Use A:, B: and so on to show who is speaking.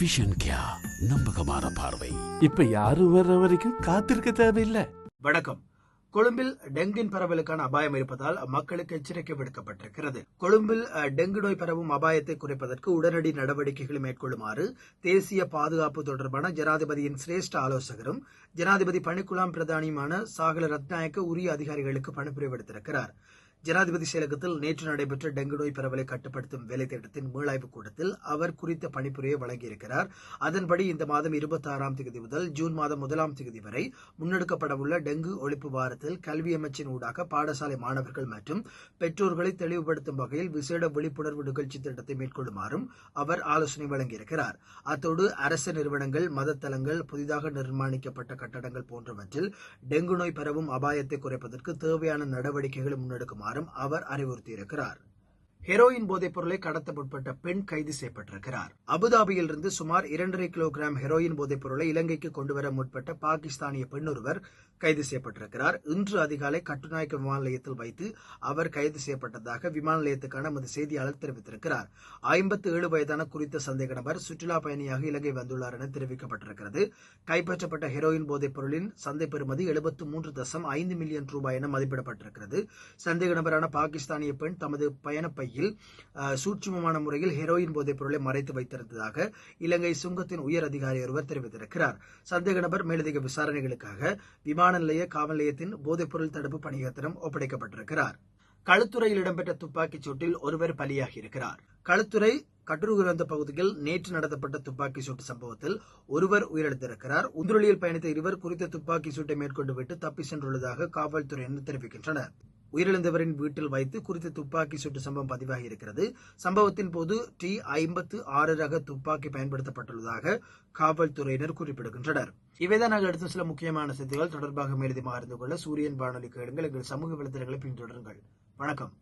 A: Vision கியா நம்பகமான பார்வை.
B: இப்ப யாரும் வர்ற வரைக்கும் காத்திருக்க தேவையில்லை.
C: வணக்கம். கொழும்பில் டெங்கின் பரவலுக்கான அபாயம் இருப்பதால் மக்களுக்கு எச்சரிக்கை விடுக்கப்பட்டிருக்கிறது. கொழும்பில் டெங்கு நோய் பரவும் அபாயத்தை குறைப்பதற்கு உடனடி நடவடிக்கைகளை மேற்கொள்ளுமாறு தேசிய பாதுகாப்பு தொடர்பான ஜனாதிபதியின் சிரேஷ்ட ஆலோசகரும் ஜனாதிபதி பணிக்குழாம் பிரதானியுமான சாகல ரத்நாயக்க உரிய அதிகாரிகளுக்கு பணிபுரிய விடுத்திருக்கிறார் ஜனாதிபதி செயலகத்தில் நேற்று நடைபெற்ற டெங்கு நோய் பரவலை கட்டுப்படுத்தும் வேலை திட்டத்தின் மீளாய்வு கூட்டத்தில் அவர் குறித்த பணிப்புரையை வழங்கியிருக்கிறார். அதன்படி இந்த மாதம் இருபத்தி ஆறாம் தேதி முதல் ஜூன் மாதம் முதலாம் தேதி வரை முன்னெடுக்கப்படவுள்ள டெங்கு ஒழிப்பு வாரத்தில் கல்வி அமைச்சின் ஊடாக பாடசாலை மாணவர்கள் மற்றும் பெற்றோர்களை தெளிவுபடுத்தும் வகையில் விசேட விழிப்புணர்வு நிகழ்ச்சி திட்டத்தை மேற்கொள்ளுமாறும் அவர் ஆலோசனை வழங்கியிருக்கிறார். அத்தோடு அரசு நிறுவனங்கள் மதத்தலங்கள் புதிதாக நிர்மாணிக்கப்பட்ட கட்டடங்கள் போன்றவற்றில் டெங்கு நோய் பரவும் அபாயத்தை குறைப்பதற்கு தேவையான நடவடிக்கைகளை செய்யுமாறும் அவர் அறிவுறுத்தியிருக்கிறார். ஹெரோயின் போதைப் பொருளை கடத்த முற்பட்ட பெண் கைது செய்யப்பட்டிருக்கிறார். அபுதாபியிலிருந்து சுமார் இரண்டரை கிலோகிராம் ஹெரோயின் போதைப் பொருளை இலங்கைக்கு கொண்டுவர முற்பட்ட பாகிஸ்தானிய பெண் ஒருவர் கைது செய்யப்பட்டிருக்கிறார். இன்று அதிகாலை கட்டுநாயக்க விமான நிலையத்தில் வைத்து அவர் கைது செய்யப்பட்டதாக விமான நிலையத்துக்கான நமது செய்தியாளர் தெரிவித்திருக்கிறார். ஐம்பத்தி ஏழு வயதான குறித்த சந்தேக நபர் சுற்றுலா பயணியாக இலங்கை வந்துள்ளார் என தெரிவிக்கப்பட்டிருக்கிறது. கைப்பற்றப்பட்ட ஹெரோயின் போதைப் பொருளின் சந்தை பெறுமதி எழுபத்து மூன்று தசம் ஐந்து மில்லியன் ரூபாய் என மதிப்பிடப்பட்டிருக்கிறது. சந்தேக நபரான பாகிஸ்தானிய பெண் தமது பயணப்பையில் அஹ், சூட்சுமமான முறையில் ஹெரோயின் போதைப் பொருளை மறைத்து வைத்திருந்ததாக இலங்கை சுங்கத்தின் உயர் அதிகாரி ஒருவர் தெரிவித்திருக்கிறார். சந்தேக நபர் மேலதிக விசாரணைகளுக்காக விமான நிலைய காவல் நிலையத்தின் போதைப்பொருள் தடுப்பு பணியகத்திடம் ஒப்படைக்கப்பட்டிருக்கிறார். களுத்துறையில் இடம்பெற்ற துப்பாக்கிச் சூட்டில் ஒருவர் பலியாகியிருக்கிறார். களுத்துறை கட்டுருகுரந்த பகுதியில் நேற்று நடத்தப்பட்ட துப்பாக்கி சூட்டு சம்பவத்தில் ஒருவர் உயிரிழந்திருக்கிறார். உந்துருளியில் பயணித்த இருவர் குறித்த துப்பாக்கி சூட்டை மேற்கொண்டு விட்டு தப்பி சென்றுள்ளதாக காவல்துறையினர் தெரிவிக்கின்றனர். உயிரிழந்தவரின் வீட்டில் வைத்து குறித்த துப்பாக்கி சுட்டு சம்பவம் பதிவாகி இருக்கிறது சம்பவத்தின் போது டி ஐம்பத்து ஆறு ரக துப்பாக்கி பயன்படுத்தப்பட்டுள்ளதாக காவல்துறையினர் குறிப்பிடுகின்றனர். இவைதான் நாங்கள் எடுத்த சில முக்கியமான செய்திகள். தொடர்பாக மேலதிகமாக அறிந்து கொள்ள சூரியன் வானொலி கேளுங்கள் எங்கள் சமூக வலைதளங்களை பின்தொடருங்கள். வணக்கம்.